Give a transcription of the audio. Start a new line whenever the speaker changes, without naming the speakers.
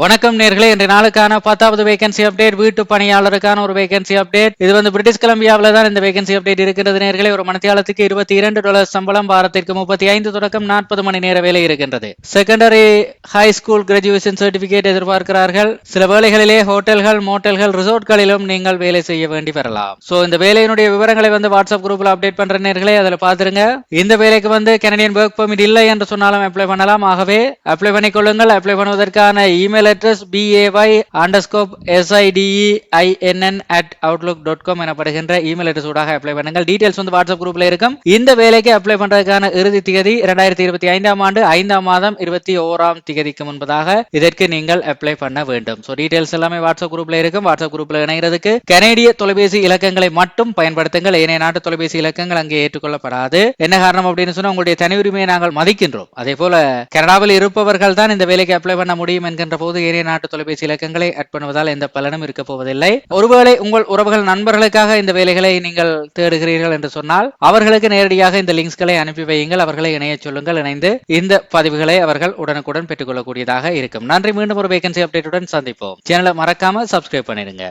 வணக்கம் நேர்களே. இன்றைய நாளுக்கான பத்தாவது வேகன்சி அப்டேட் வீட்டு பணியாளருக்கான ஒரு வேகன்சி அப்டேட் இது வந்து பிரிட்டிஷ் கொலம்பியாவில் தான் இந்த வேகன்சி அப்டேட் இருக்கிறது நேர்களே. ஒரு மணித்தியாலத்துக்கு இருபத்தி இரண்டு டாலர் சம்பளம் வாரத்திற்கு முப்பத்தி ஐந்து தொடக்கம் நாற்பது மணி நேர வேலை இருக்கின்றது. Secondary high school graduation certificate எதிர்பார்க்கிறார்கள். சில வேலைகளிலே ஹோட்டல்கள் மோட்டல்கள் ரிசோர்ட்களிலும் நீங்கள் வேலை செய்ய வேண்டி வரலாம். சோ இந்த வேலையினுடைய விவரங்களை வந்து வாட்ஸ்அப் குரூப்ல அப்டேட் பண்ற நேர்களே அதில் பாத்துருங்க இந்த வேலைக்கு வந்து கனடியன் ஒர்க் பெர்மிட் இல்லை என்று சொன்னாலும் அப்ளை பண்ணலாம். ஆகவே அப்ளை பண்ணிக்கொள்ளுங்கள் apply பண்ணுவதற்கான email address B A Y underscore S I T E I N N at outlook dot com எனப்படுகின்ற இமெயில் அட்ரஸ் ஊடாக அப்ளை பண்ணுங்கள். டீடைல்ஸ் வந்து வாட்ஸ்அப் குரூப்ல இருக்கும். இந்த வேலைக்கு அப்ளை பண்றதுக்கான இறுதி திகதி இரண்டாயிரத்தி இருபத்தி ஐந்தாம் ஆண்டு ஐந்தாம் மாதம் இருபத்தி ஓராம் திகதிக்கு முன்பதாக இதற்கு நீங்கள் அப்ளை பண்ண வேண்டும். ஸோ டீடைல்ஸ் எல்லாமே வாட்ஸ்அப் குரூப்ல இருக்கும். வாட்ஸ்அப் குரூப்ல இணைகிறதுக்கு கனேடிய தொலைபேசி இலக்கங்களை மட்டும் பயன்படுத்துங்கள். ஏனைய நாட்டு தொலைபேசி இலக்கங்கள் அங்கே ஏற்றுக்கொள்ளப்படாது. என்ன காரணம் அப்படின்னு சொன்னா உங்களுடைய தனி உரிமையை நாங்கள் மதிக்கின்றோம். அதே போல கனடாவில் இருப்பவர்கள் தான் இந்த வேலைக்கு அப்ளை பண்ண முடியும் என்கின்ற போது ஏனைய நாட்டு தொலைபேசி இலக்கங்களை அட் பண்ணுவதால் எந்த பலனும் இருக்க போவதில்லை. ஒருவேளை உங்கள் உறவுகள் நண்பர்களுக்காக இந்த வேலைகளை நீங்கள் தேடுகிறீர்கள் என்று சொன்னால் அவர்களுக்கு நேரடியாக இந்த லிங்க்ஸ்களை அனுப்பி வையுங்கள். அவர்களை இணைய சொல்லுங்கள். இணைந்து இந்த பதிவுகளை அவர்கள் உடனுக்குடன் பெற்றுக்கொள்ளக்கூடியதாக இருக்கும். நன்றி. மீண்டும் ஒரு வேகன்சி அப்டேட்டுடன் சந்திப்போம். சேனலை மறக்காம சப்ஸ்கிரைப் பண்ணிடுங்க.